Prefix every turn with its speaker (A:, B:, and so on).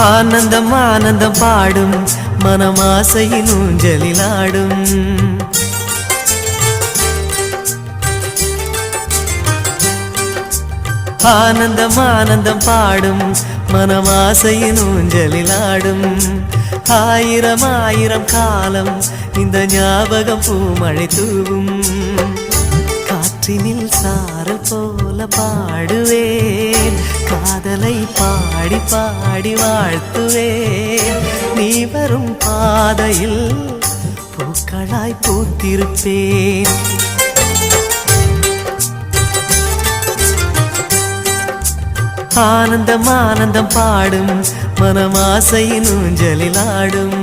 A: ஆனந்தம் ஆனந்தம் பாடும் மனமாசையின் ஊஞ்சலிலாடும் ஆனந்தம் ஆனந்தம் பாடும் மனமாசையின் ஊஞ்சலிலாடும் ஆயிரம் ஆயிரம் காலம் இந்த ஞாபகம் பூமழை தூவும். காற்றினில் சாரல் போல பாடுவேன் காதலை பா பாடி பாடி வாழ்த்துவே நீ வரும் பாதையில் பூக்களாய் பூத்திருப்பேன் ஆனந்தம் ஆனந்தம் பாடும் மனமாசையின் ஊஞ்சலில் ஆடும்